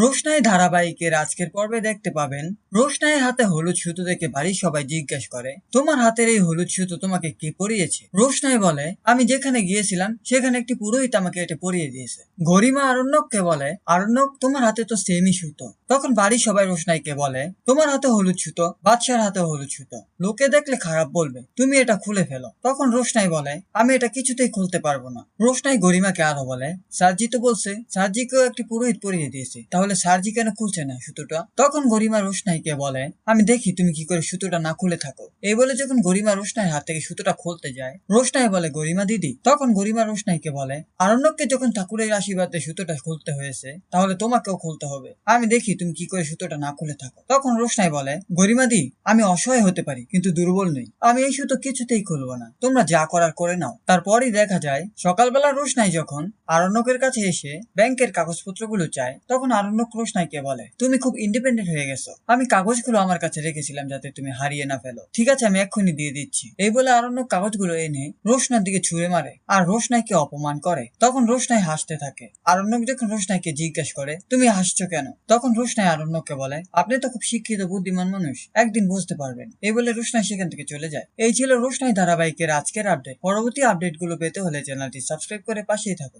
রোশনাই ধারাবাহিকের আজকের পর্বে দেখতে পাবেন রোশনাইয়ের হাতে হলুদ সুতো দেখে বাড়ির সবাই জিজ্ঞেস করে, তোমার হাতের এই হলুদ সুতো তোমাকে কে পরিয়েছে? রোশনাই বলে, আমি যেখানে গিয়েছিলাম, সেখানে একটি পুরোহিত আমাকে এটা পরিয়ে দিয়েছে। গরিমা আরণ্যককে বলে, আরণ্যক, তোমার হাতে তো সেমই সুতো। তখন বাড়ির সবাই রোশনাইকে বলে, তোমার হাতে হলুদ সুতো, বাদশার হাতে হলুদ সুতো। লোকে দেখলে খারাপ বলবে, তুমি এটা খুলে ফেলো। তখন রোশনাই বলে, আমি এটা কিছুতেই খুলতে পারব না। রোশনাই গরিমাকে আরও বলে, সার্জি তো বলছে, সার্জিকেও একটি পুরোহিত পরিয়ে দিয়েছে, তাহলে সার্জি কেন খুলছে না সুতোটা? তখন গরিমা রোশনাইকে বলে, আমি দেখি তুমি কি করে সুতোটা না খুলে থাকো। এই বলে যখন গরিমা রোশনাইয়ের হাত থেকে সুতোটা খুলতে যায়, রোশনাই বলে, গরিমা দিদি। তখন গরিমা রোশনাইকে বলে, আরণ্যককে যখন ঠাকুরের আশীর্বাদে সুতোটা খুলতে হয়েছে, তাহলে তোমাকেও খুলতে হবে। আমি দেখি তুমি কি করে সুতোটা না খুলে থাকো। তখন রোশনাই বলে, গরিমা দি, আমি অসহায় হতে পারি, কিন্তু দুর্বল নই। আমি এই সুতো কিছুতেই খুলবো না। তোমরা যা করার করে নাও। তারপরই দেখা যায়, সকালবেলা রোশনাই যখন আরণ্যকের কাছে এসে ব্যাংকের কাগজপত্রগুলো চায়, তখন আরণ্যক রোশনাইকে বলে, তুমি খুব ইন্ডিপেন্ডেন্ট হয়ে গেছো। আমি কাগজগুলো আমার কাছে রেখেছিলাম যাতে তুমি হারিয়ে না ফেলো। ঠিক আছে, আমি এক্ষুনি দিয়ে দিচ্ছি। এই বলে আরণ্যক কাগজগুলো এনে রোশনার দিকে ছুঁড়ে মারে আর রোশনাইকে অপমান করে। তখন রোশনাই হাসতে থাকে। আরণ্যক যখন রোশনাইকে জিজ্ঞেস করে, তুমি হাসছো কেন? তখন রোশনাই আরণ্যককে বলে, আপনি তো খুব শিক্ষিত, বুদ্ধিমান মানুষ, একদিন বুঝতে পারবেন। এই বলে রোশনাই সেখান থেকে চলে যায়। এই ছিল রোশনাই ধারাবাহিকের আজকের আপডেট পরবর্তী আপডেটগুলো পেতে হলে চ্যানেলটি সাবস্ক্রাইব করে পাশেই থাকুন।